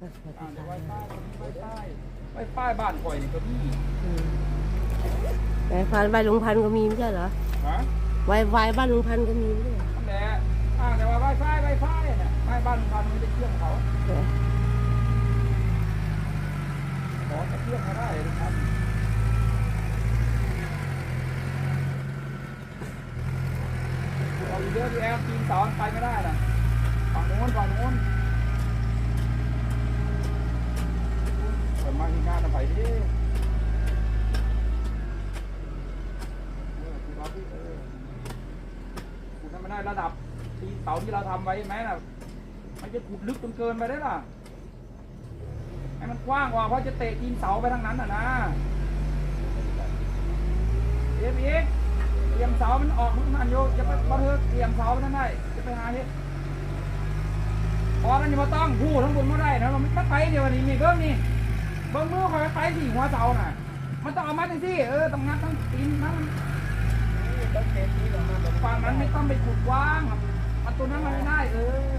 อ่าเดี๋ยวไว้ป้ายไว้ป้ายไว้ป้ายบ้านข่อยนี่ก็มีไวไฟบ้านลุงพันก็มีไม่ใช่เหรอฮะไวไฟบ้านลุงพันก็มีไม่ใช่เหรอนั่นแหละอ่าแต่ว่าไวไฟไวไฟเนี่ยไม่บ้านลุงพันไม่ได้เชื่อมเขาเขอจะเชื่อมเขาได้เลยครับเอาอยู่เยอะดีแอลทีมสอนไปไม่ได้นะฝั่งโน้นฝั่งโน้นเปิดมา ที่งานไรดิเออคุณรับดิเออคุณทำไม่ได้ระดับทีเสาที่เราทำไว้ไหมน่ะมันจะขุดลึกจนเกินไปได้ล่ะให้มันกว้างกว่าเพราะจะเตะทีมเสาไปทางนั้นอะนะเอ็มอีกเตรียมเสามันออกมันนันโยจะไปบันเทิงเตรียมเสาไปนั่นได้จะไปหาเฮ็ดพอนั้นอย่มาต้องพูดทั้งบนไม่ได้นะมันไม่ไปเดี๋ยวนี้มีเบิ้งนี่ เบิ้งมือคอยไปที่หัวเสาน่ะ มันต้องเอามัดจังสิเออต้องงัดทั้งตีนทั้งฝั่งนั้นไม่ต้องไปขุดกว้างมันตัวนั้นมันไม่ได้เออ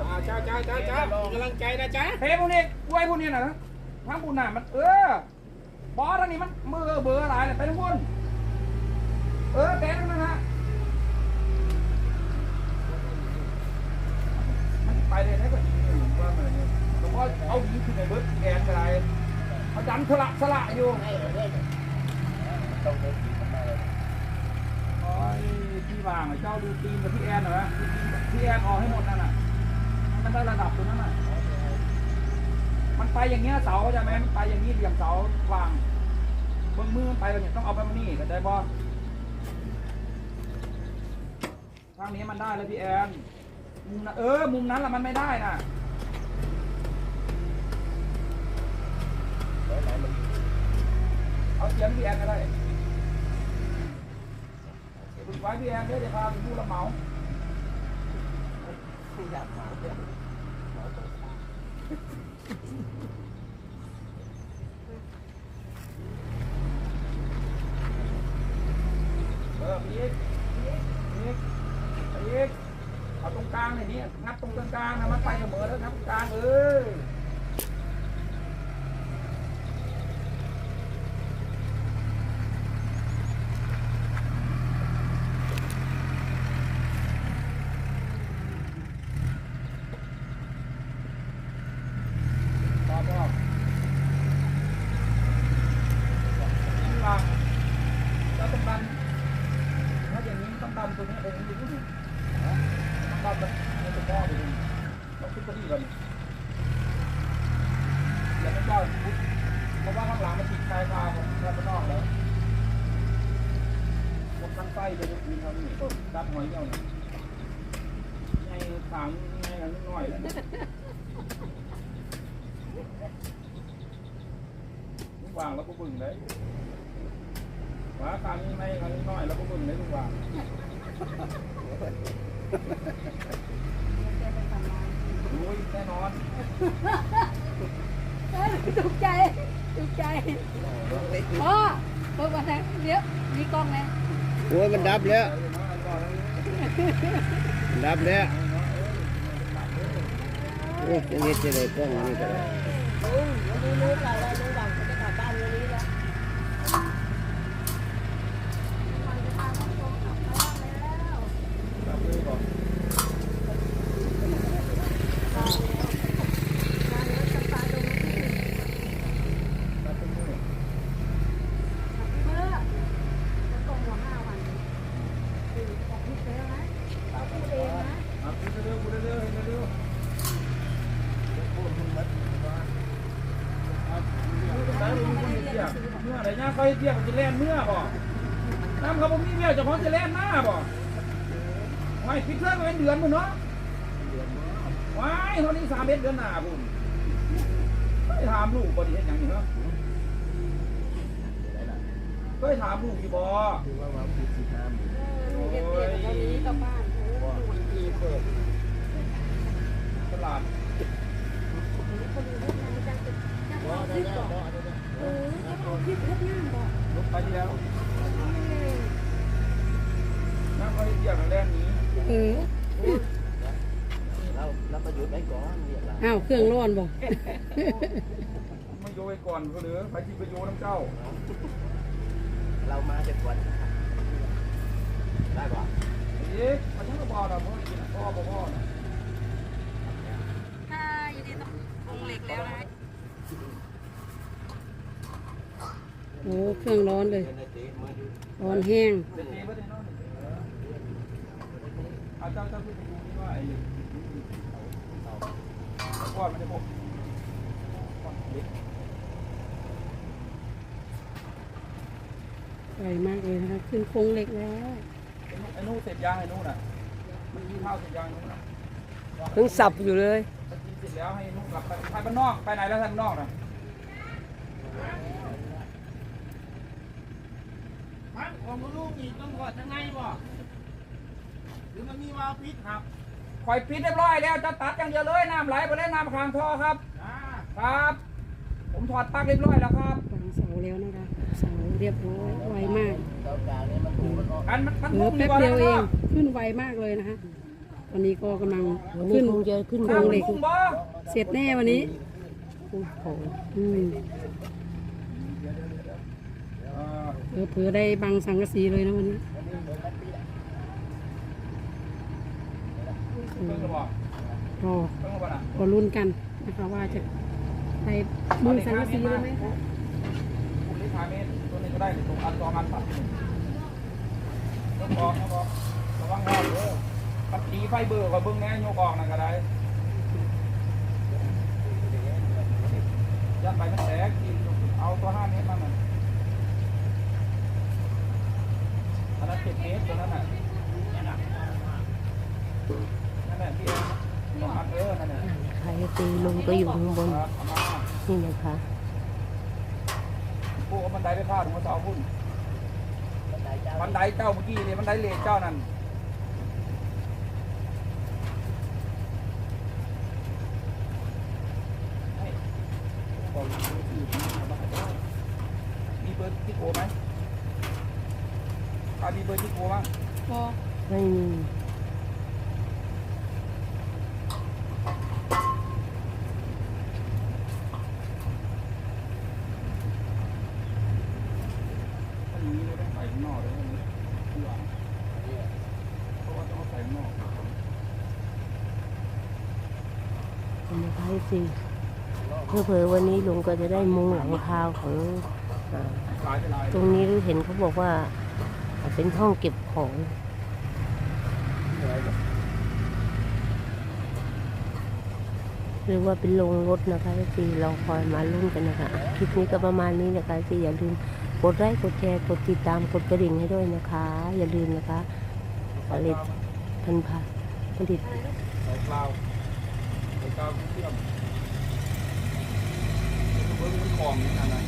จ้าจ้าจ้าจ้าจ้ากำลังใจนะจ้าเฮ้ยพวกนี้กล้วยพวกนี้นะทั้งบุญน่ะมันเออบอสอันนี้มันมือเบอร์อะไรเนี่ยไปทุกคนเออแกนั่นนะฮะมัน ไปเลยนะก็ดีว่ามันเนี่ยแต่ว่าเอาดีขึ้นในเบิร์ดแกนอะไรเขาดันสละสละอยู่โอ้ยพี่วางเจ้าดูตีนกับพี่แอนเหรอพี่แอนออกให้หมดนั่นน่ะมันได้ระดับตรงนั้นน่ะมันไปอย่างเงี้ยเสาใช่ไหมมันไปอย่างนี้เหลี่ยมเสาวางเบื้องมือมันไปแบบนี้ต้องเอาไปมานี่เข้าใจบ่ทางนี้มันได้เลยพี่แอน มุมนั้นเออ มุมนั้นละมันไม่ได้น่ะเอาเสียงพี่แอนก็ได้ฝึกไว้พี่แอนเดี๋ยวจะพาไปผู้รับเหมาเอออีกอีกอีกอีกเอก กลางหน่อยนี่งัดตรงกลางๆนะมันไปเสมอแล้วงัดตรงกลางเออพอพอนี่วางเราต้องดันถ้าอย่างนี้ต้องดันตัวนี้องค์อ ยู่ที่นี่ต้องดันแบบในตัวไปดูต้องขึ้นไปดีก่อนอย่าไม่ก้าพุทเพราะว่าข้างหลังมันติดชายคาของแค่นอกแล้วหมดทั้งไส้เลยมีเท่านี้ก็ดับหอยเดียวนี่ไงสามไงกันนิดหน่อยแล้ววางแล้วก็บึ้งเลยว่าการนี้ไม่ครั้งน้อยแล้วก็บิ่งได้ทุกวันรู้แน่นอน ถูกใจถูกใจพ่อเปิดมาแทงเดี๋ยวมีกล้องไหม โอ้ยมันดับแล้วดับแล้วโอ้ยจะเฮ็ดจะได้กล้องอันนี้ก็ได้ ดูรู้เราเราดูหวังจะกลับบ้านวันนี้แล้ว เมื่อจะกล้องหัวห้าวันคือบอกพี่เซลนะพูดเองนะ อะพูดเร็วๆพูดเร็วๆเร็วๆอะได้รู้คนเดียว เมื่อไหร่ย่างเขาเที่ยบจะแล่นเมื่อบ่น้ำเขาบอกมีเมียเจ้าของจะแล่นหน้าบ่ไม่คิดเพื่อนมาเป็นเดือนมึงเนาะว้ายตอนนี้สามเดือนเดือนหน้าพุ่นไปถามลูกบ่ดีเห็นอย่างนี้เนาะเคยถามลูกอยู่บ่เก็บเก็บวันนี้กลับบ้านตลาด เอ อจะเอาคลิปเล็กงานบอกลงไปที่แล้วน้ำเขาเทียบกับแล่นนี้เอออ้าวเครื่องร้อนบอกไม่โยยก่อนก็เหลือไปที่ไปโยน้ำเจ้า เรามาจะกวนได้ป่ะเอ๊ะมันยังก็บอกนะเพราะกินพ่อพ่อพ่อนะถ้าอยู่ดีต้องลงเหล็กแล้วนะ โอ้เครื่องร้อนเลย ร้อนแห้งเด็กเองไม่ได้นอนเอาเจ้าเจ้าพูดไปดูนี่ว่าไอ้ก้อนมันจะพกก้อนเล็กไวมากเลยนะคะขึ้นโครงเหล็กแล้ว ไอ้นู่นเสร็จยางไอ้นู่นน่ะ มันกินข้าวเสร็จยางไอ้นู่นน่ะเพิ่งสับอยู่เลยมันกินเสร็จแล้วให้นู่นกลับไปไปบ้านนอก ไปไหนแล้วท่านบ้านนอกน่ะ มัน ของลูกนี่ต้องถอดข้างในบ่หรือมันมีวาล์วปิดครับคอยปิดเรียบร้อยแล้วจะตัดอย่างเดียวเลยน้ำไหลไปเล่นน้ำค้างท่อครับอ่าครับ ผมถอดปลั๊กเรียบร้อยแล้วครับวางเสาแล้วนะคะเสาเรียบร้อยไวมากอันมันมันเหลือแป๊บเดียวเองขึ้นไวมากเลยนะคะตอนนี้ก็กำลังขึ้นจะขึ้นโครงเหล็ก พุ่งบ่เสร็จแน่วันนี้โอ้โหอืม เผื่อได้บังสังกะสีเลยนะวันนี้เพิ่งจะบอกรอเพิ่งจะบอกนะรอลุ้นกันนะคะว่าจะได้มุงสังกะสีเลยไหมคะมตัวนี้ก็ได้ตรงอันสองอันปัดต้องบอกองบอกระวังรอบเด้อปัดตีไฟเบอร์กับเบิ้งแน่โยกออกนะก็ได้ยันไปมันแตกกินเอาตัวห้าเมตรมาหน่อย อันนั้นเจ็ดเมตรตัวนั้นน่ะนั่นน่ะนั่นแหละที่ต้องอัดเออนั่นแหละใครตีลุงก็อยู่ข้างบนครับเอามานี่นะคะพวกเอาบันไดไปพาดหัวเสาพุ่นบันไดเจ้าเมื่อกี้เนี่ยบันไดเลนเจ้านั่นให้บอกอยู่ที่อื่นเอามาให้เจ้ามีเบอร์ที่โกไหมใครมี เบอร์ที่โกบ้างพอไม่มีถ้าอย่างนี้เราใส่ข้างนอเลยวันนี้ดีกว่าเพราะว่าต้องใส่หน่อเป็นอะไรสิเพื่อเผอวันนี้ลุงก็จะได้มุงหลังคาของอตรงนี้รู้เห็นเขาบอกว่า เป็นห้องเก็บของ หรือว่าเป็นโรงรถนะคะสิเราคอยมาลุ้นกันนะคะ คลิปนี้ก็ประมาณนี้นะคะสิอย่าลืมกดไลค์กดแชร์กดติดตามกดกระดิ่งให้ด้วยนะคะ อย่าลืมนะคะผลิตพันธุ์ผลิตใส่กลาวใส่กลาวเชื่อมเบอร์มันของนี่นั่นะ